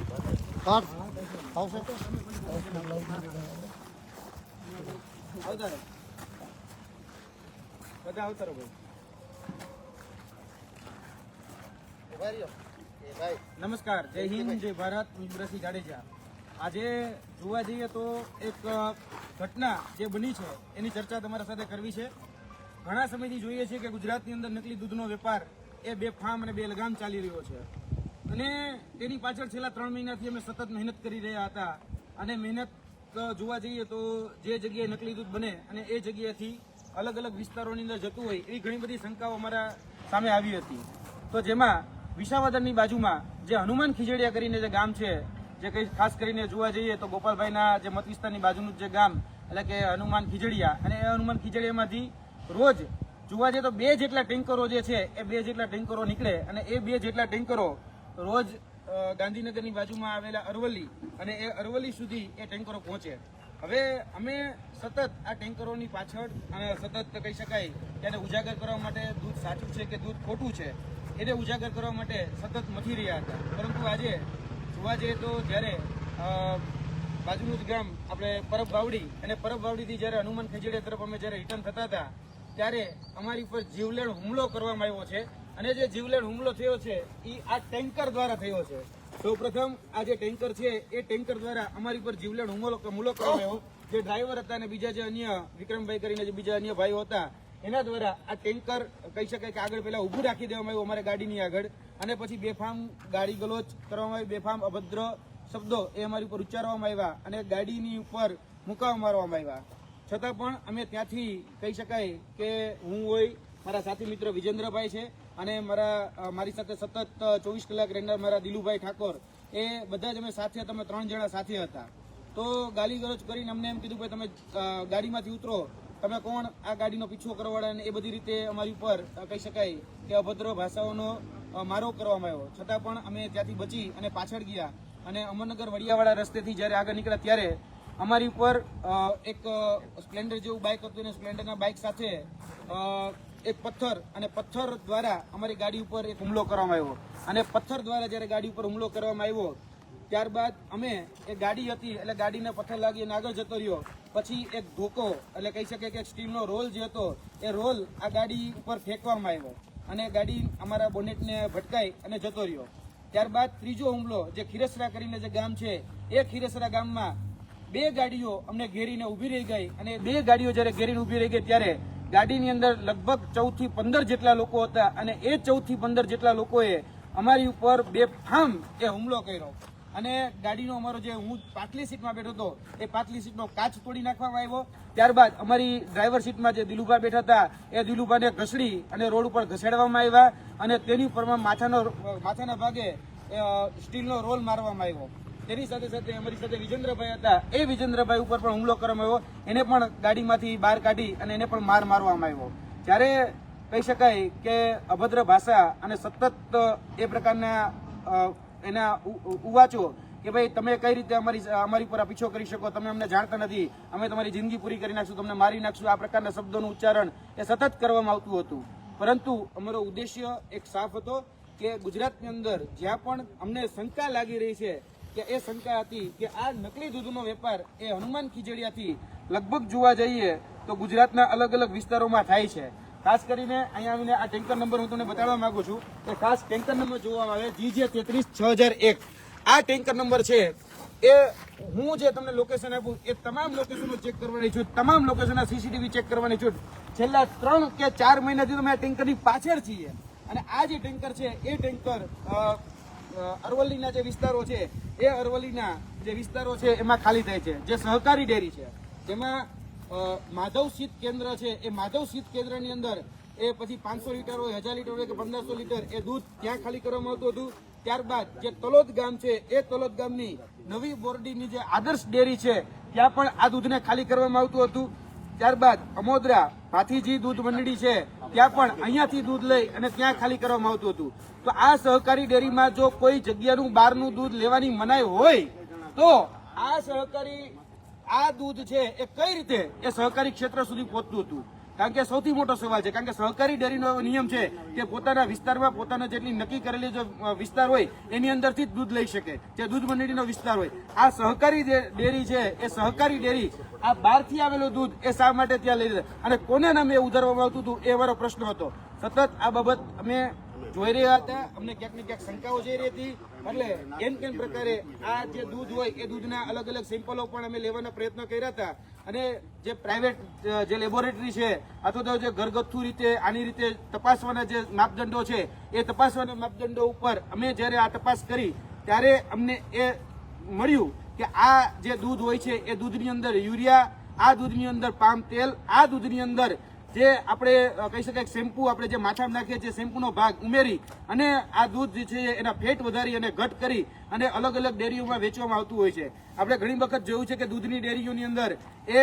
બધા. એ ભાઈ નમસ્કાર, જય હિન્દ, જય ભારત, હું ઇન્દ્રસિંહ જાડેજા આજે જોવા જઈએ તો એક ઘટના જે બની છે, એની ચર્ચા તમારા સાથે કરવી છે ઘણા સમયથી જોઈએ છીએ કે ગુજરાતની અંદર નકલી દૂધનો વેપાર એ બે ફાર્મ અને બે લગામ ચાલી રહ્યો છે અને તેની પાછળ છેલ્લા ત્રણ મહિનાથી અમે સતત મહેનત કરી રહ્યા હતા. અને મહેનત જોવા જઈએ તો જે જગ્યાએ નકલી દૂધ બને અને એ જગ્યાએથી અલગ અલગ વિસ્તારોની અંદર જતું હોય, એવી ઘણી બધી શંકાઓ અમારા સામે આવી હતી. તો જેમાં વિસાવદરની બાજુમાં જે હનુમાન ખીજડીયા કરીને જે ગામ છે, જે કંઈ ખાસ કરીને જોવા જઈએ તો ગોપાલભાઈના જે મત વિસ્તારની બાજુનું જે ગામ, એટલે કે હનુમાન ખીજડીયા, અને એ હનુમાન ખીજડીયામાંથી રોજ જોવા જઈએ તો બે જેટલા ટેન્કરો જે છે, એ બે જેટલા ટેન્કરો નીકળે અને એ બે જેટલા ટેન્કરો રોજ ગાંધીનગરની બાજુમાં આવેલા અરવલ્લી અને એ અરવલ્લી સુધી એ ટેન્કરો પહોંચે. હવે અમે સતત આ ટેન્કરોની પાછળ સતત કહી શકાય તેને ઉજાગર કરવા માટે દૂધ સાચું છે કે દૂધ ખોટું છે, એને ઉજાગર કરવા માટે સતત મથી રહ્યા હતા. પરંતુ આજે જોવા જઈએ તો જ્યારે બાજુનું જ ગામ આપણે પરબ બાવડી, અને પરબ બાવડીથી જ્યારે હનુમાન ખેજડીયા તરફ અમે જ્યારે રિટર્ન થતા હતા, ત્યારે અમારી ઉપર જીવલેણ હુમલો કરવામાં આવ્યો છે. અને જે જીવલેણ હુમલો થયો છે એ આ ટેન્કર દ્વારા થયો છે. સૌપ્રથમ આ જે ટેન્કર છે, એ ટેન્કર દ્વારા અમારી પર જીવલેણ હુમલો હુમલો કરાયો જે ડ્રાઈવર હતા અને બીજા જે અન્ય વિક્રમભાઈ કરીને જે બીજા અન્ય ભાઈઓ હતા, એના દ્વારા આ ટેન્કર કહી શકાય કે આગળ પહેલા ઊભું રાખી દેવામાં આવ્યું અમારે ગાડીની આગળ. અને પછી બેફામ ગાડી ગલોચ કરવામાં આવી, બેફામ અભદ્ર શબ્દો એ અમારી ઉપર ઉચ્ચારવામાં આવ્યા અને ગાડીની ઉપર મુકાવ મારવામાં આવ્યા. છતાં પણ અમે ત્યાંથી કહી શકાય કે હું હોય, મારા સાથી મિત્ર વિજેન્દ્રભાઈ છે અને મારા મારી સાથે સતત ચોવીસ કલાક રહેનાર મારા દિલુભાઈ ઠાકોર, એ બધા જ અમે સાથે તમે ત્રણ જણા સાથે હતા. તો ગાલી ગલોચ કરીને અમને એમ કીધું કે તમે ગાડીમાંથી ઉતરો. તમે કોણ? આ ગાડીનો પીછો કરવાવાળા એ બધી રીતે અમારી ઉપર કહી શકાય કે અભદ્ર ભાષાઓનો મારો કરવામાં આવ્યો. છતાં પણ અમે ત્યાંથી બચી અને પાછળ ગયા. અને અમરનગર વડિયાવાળા રસ્તેથી જ્યારે આગળ નીકળ્યા ત્યારે અમારી ઉપર એક સ્પ્લેન્ડર જેવું બાઇક હતું. અને સ્પ્લેન્ડરના બાઇક સાથે એક પથ્થર અને પથ્થર દ્વારા અમારી ગાડી ઉપર એક હુમલો કરવામાં આવ્યો. અને પથ્થર દ્વારા જ્યારે ગાડી ઉપર હુમલો કરવામાં આવ્યો, ત્યારબાદ અમે એ ગાડી હતી, એટલે ગાડીને પથ્થર લાગી અને આગળ જતો રહ્યો. પછી એક ધોકો, એટલે કહી શકે કે સ્ટીલનો રોલ જે હતો, એ રોલ આ ગાડી ઉપર ફેંકવામાં આવ્યો. અને ગાડી અમારા બોનેટને ભટકાઈ અને જતો રહ્યો. ત્યારબાદ ત્રીજો હુમલો, જે ખીરસરા કરીને જે ગામ છે, એ ખીરસરા ગામમાં બે ગાડીઓ અમને ઘેરીને ઊભી રહી ગઈ અને બે ગાડીઓ જ્યારે ઘેરીને ઊભી રહી ગઈ ત્યારે ગાડીની અંદર લગભગ ચૌદથી પંદર જેટલા લોકો હતા અને એ ચૌદથી પંદર જેટલા લોકોએ અમારી ઉપર બે ફામ એ હુમલો કર્યો. અને ગાડીનો અમારો જે હું પાટલી સીટમાં બેઠો હતો, એ પાટલી સીટનો કાચ તોડી નાખવામાં આવ્યો. ત્યારબાદ અમારી ડ્રાઈવર સીટમાં જે દિલુભા બેઠા હતા, એ દિલુભાને ઘસડી અને રોડ ઉપર ઘસેડવામાં આવ્યા અને તેની ઉપરમાં માથાનો, માથાના ભાગે સ્ટીલનો રોલ મારવામાં આવ્યો. તેની સાથે સાથે અમારી સાથે વિજેન્દ્રભાઈ હતા. એ વિજેન્દ્રભાઈ ઉપર પણ હુમલો કરવામાં આવ્યો. એને પણ ગાડીમાંથી બહાર કાઢી અને એને પણ માર મારવામાં આવ્યો. જ્યારે કહી શકાય કે અભદ્ર ભાષા અને સતત એ પ્રકારના એના ઉવાચો કે ભાઈ તમે કઈ રીતે અમારી અમારી પર પીછો કરી શકો તમે અમને જાણતા નથી. અમે તમારી જિંદગી પૂરી કરી નાખશું, તમને મારી નાખશું. આ પ્રકારના શબ્દોનું ઉચ્ચારણ એ સતત કરવામાં આવતું હતું. પરંતુ અમારો ઉદ્દેશ્ય એક સાફ હતો કે ગુજરાતની અંદર જ્યાં પણ અમને શંકા લાગી રહી છે કે એ શંકા હતી કે આ નકલી દૂધનો વેપાર એ હનુમાન ખીજડીયાથી લગભગ જોવા જઈએ તો ગુજરાતના અલગ અલગ વિસ્તારોમાં થાય છે. ખાસ કરીને અહીંયા આવીને આ ટેન્કર નંબર હું તમને બતાડવા માંગુ છું કે ખાસ ટેન્કર નંબર જોવામાં આવે જી જે તેત્રીસ છ હજાર એક. આ ટેન્કર નંબર છે. એ હું જે તમને લોકેશન આપું એ તમામ લોકેશનો ચેક કરવાની છું, તમામ લોકેશનના સીસીટીવી ચેક કરવાની છું. છેલ્લા ત્રણ કે ચાર મહિનાથી તમે આ ટેન્કરની પાછળ છીએ. અને આ જે ટેન્કર છે, એ ટેન્કર અરવલ્લીના જે વિસ્તારો છે, એ અરવલ્લીના જે વિસ્તારો છે, એમાં ખાલી થાય છે. જે સહકારી ડેરી છે, જેમાં માધવ શીત કેન્દ્ર છે, એ માધવ શીત કેન્દ્રની અંદર એ પછી પાંચસો લીટર હોય, હજાર લીટર હોય કે પંદરસો લીટર એ દૂધ ત્યાં ખાલી કરવામાં આવતું હતું. ત્યારબાદ જે તલોદ ગામ છે, એ તલોદ ગામની નવી બોરડીની જે આદર્શ ડેરી છે, ત્યાં પણ આ દૂધને ખાલી કરવામાં આવતું હતું. ત્યારબાદ અમોદરા ભાથીજી દૂધ મંડળી છે ત્યાં પણ અહીંયાથી દૂધ લઈ અને ત્યાં ખાલી કરવામાં આવતું હતું. તો આ સહકારી ડેરીમાં જો કોઈ જગ્યાનું બહારનું દૂધ લેવાની મનાઈ હોય, તો આ સહકારી, આ દૂધ છે એ કઈ રીતે એ સહકારી ક્ષેત્ર સુધી પહોંચતું હતું? કારણ કે સૌથી મોટો સવાલ છે, કારણ કે સહકારી ડેરીનો નિયમ છે કે પોતાના વિસ્તારમાં પોતાના જેટલી નક્કી કરેલી જો વિસ્તાર હોય, એની અંદરથી જ દૂધ લઈ શકે. જે દૂધ મંડળીનો વિસ્તાર હોય. આ સહકારી ડેરી છે, એ સહકારી ડેરી, આ બહારથી આવેલું દૂધ એ શા માટે ત્યાં લઈ અને કોને નામે ઉધારવામાં આવતું હતું? એ અમારો પ્રશ્ન હતો. સતત આ બાબત અમે જોઈ રહ્યા હતા. અમને ક્યાંક ને ક્યાંક શંકાઓ જઈ રહી હતી. એટલે એમ કેમ પ્રકારે આ જે દૂધ હોય, એ દૂધના અલગ અલગ સેમ્પલો પણ અમે લેવાના પ્રયત્ન કર્યા હતા. અને જે પ્રાઇવેટ જે લેબોરેટરી છે, અથવા તો જે ઘરગથ્થુ રીતે આની રીતે તપાસવાના જે માપદંડો છે, એ તપાસવાના માપદંડો ઉપર અમે જ્યારે આ તપાસ કરી, ત્યારે અમને એ મળ્યું કે આ જે દૂધ હોય છે, એ દૂધની અંદર યુરિયા, આ દૂધની અંદર પામ તેલ, આ દૂધની અંદર જે આપણે કહી શકાય શેમ્પુ આપણે જે માથામાં નાખીએ છીએ, શેમ્પુનો ભાગ ઉમેરી અને આ દૂધ જે છે એના ફેટ વધારી અને ઘટ કરી અને અલગ અલગ ડેરીઓમાં વેચવામાં આવતું હોય છે. આપણે ઘણી વખત જોયું છે કે દૂધની ડેરીઓની અંદર એ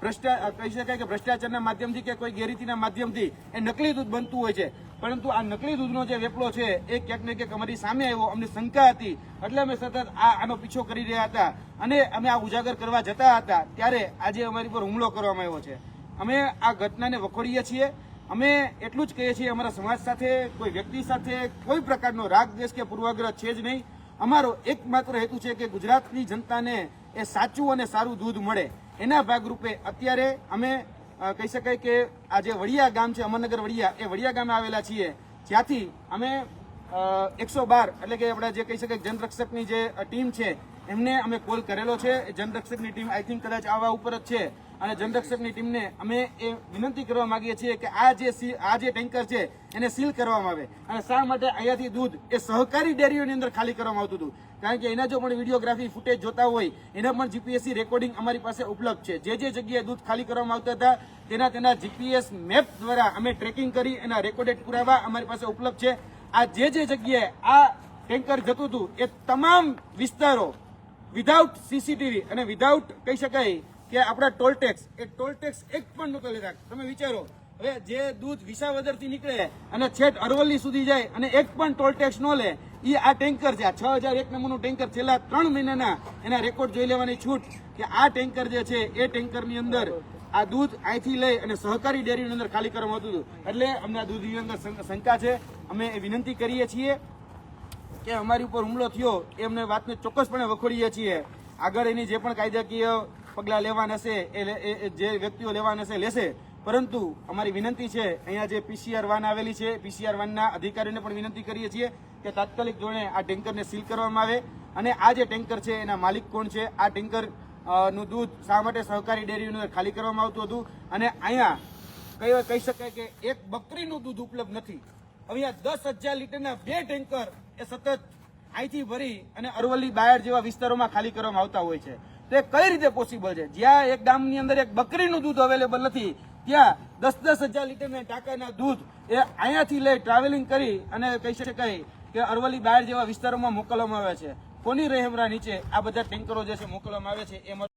ભ્રષ્ટા કહી શકાય કે ભ્રષ્ટાચારના માધ્યમથી કે કોઈ ગેરરીતિના માધ્યમથી એ નકલી દૂધ બનતું હોય છે. પરંતુ આ નકલી દૂધનો જે વેપલો છે એ ક્યાંક ને ક્યાંક અમારી સામે આવ્યો, અમને શંકા હતી. એટલે અમે સતત આ, આનો પીછો કરી રહ્યા હતા અને અમે આ ઉજાગર કરવા જતા હતા ત્યારે આજે અમારી પર હુમલો કરવામાં આવ્યો છે. અમે આ ઘટનાને વખોડીએ છીએ. અમે એટલું જ કહીએ છીએ, અમારા સમાજ સાથે, કોઈ વ્યક્તિ સાથે, કોઈ પ્રકારનો રાગ, દ્વેષ કે પૂર્વાગ્રહ છે જ નહીં. અમારો એકમાત્ર હેતુ છે કે ગુજરાતની જનતાને એ સાચું અને સારું દૂધ મળે. એના ભાગરૂપે અત્યારે અમે કહી શકાય કે આ જે વડિયા ગામ છે, અમરનગર વડિયા, એ વડિયા ગામે આવેલા છીએ. જ્યાંથી અમે એકસો બાર, એટલે કે આપણે જે કહી શકાય જનરક્ષકની જે ટીમ છે, એમને અમે કોલ કરેલો છે. જનરક્ષકની ટીમ આઈ થિંક કદાચ આવા ઉપર જ છે. અને જનરક્ષકની ટીમને અમે એ વિનંતી કરવા માંગીએ છીએ કે આ જે આ જે ટેન્કર છે, એને સીલ કરવામાં આવે. અને શા માટે અહીંયાથી દૂધ એ સહકારી ડેરીઓની અંદર ખાલી કરવામાં આવતું હતું? કારણ કે એના જો પણ વિડીયોગ્રાફી ફૂટેજ જોતા હોય, એના પણ જીપીએસસી રેકોર્ડિંગ અમારી પાસે ઉપલબ્ધ છે. જે જે જગ્યાએ દૂધ ખાલી કરવામાં આવતા હતા, તેના તેના જીપીએસ મેપ દ્વારા અમે ટ્રેકિંગ કરી એના રેકોર્ડેડ પુરાવા અમારી પાસે ઉપલબ્ધ છે. આ જે જે જગ્યાએ આ ટેન્કર જતું હતું, એ તમામ વિસ્તારો વિધાઉટ સીસીટીવી અને વિધાઉટ કહી શકાય કે આપણા ટોલ ટેક્સ, એ ટોલ ટેક્સ એક પણ નહોતો લેતા તમે વિચારો, હવે જે દૂધ વિસાવદરથી નીકળે અને છેટ અરવલ્લી સુધી જાય અને એક પણ ટોલ ટેક્સ ન લે એ આ ટેન્કર છે. આ છ હજાર એક નંબરનું ટેન્કર છેલ્લા ત્રણ મહિનાના એના રેકોર્ડ જોઈ લેવાની છૂટ કે આ ટેન્કર જે છે, એ ટેન્કરની અંદર આ દૂધ અહીંથી લઈ અને સહકારી ડેરીની અંદર ખાલી કરવામાં આવતું હતું. એટલે અમને આ દૂધની અંદર શંકા- છે. અમે એ વિનંતી કરીએ છીએ કે અમારી ઉપર હુમલો થયો એ અમને વાતને ચોક્કસપણે વખોડીએ છીએ. આગળ એની જે પણ કાયદાકીય પગલાં લેવાના છે, એ જે વ્યક્તિઓ લેવાના છે, લેશે. પરંતુ અમારી વિનંતી છે, અહીંયા જે પીસીઆર વાન આવેલી છે પીસીઆર વાનના અધિકારીઓને પણ વિનંતી કરીએ છીએ કે તાત્કાલિક ધોરણે આ ટેન્કરને સીલ કરવામાં આવે. અને આ જે ટેન્કર છે, એના માલિક કોણ છે? આ ટેન્કરનું દૂધ શા માટે સહકારી ડેરીનું ખાલી કરવામાં આવતું હતું? અને અહીંયા કઈ, કહી શકાય કે એક બકરીનું દૂધ ઉપલબ્ધ નથી. હવે દસ હજાર લીટરના બે ટેન્કર એ સતત અહીંથી ભરી અને અરવલ્લી બાયડ જેવા વિસ્તારોમાં ખાલી કરવામાં આવતા હોય છે. તો કઈ રીતે પોસિબલ છે? જ્યાં એક ગામની અંદર એક બકરીનું દૂધ અવેલેબલ નથી, ત્યાં દસ દસ હજાર લીટરના ટાંકાના દૂધ એ અહીંયાથી લઈ ટ્રાવેલિંગ કરી અને કહી શકાય કે અરવલ્લી બહાર જેવા વિસ્તારોમાં મોકલવામાં આવે છે. કોની રહેમરા નીચે આ બધા ટેન્કરો જે છે મોકલવામાં આવે છે એમાં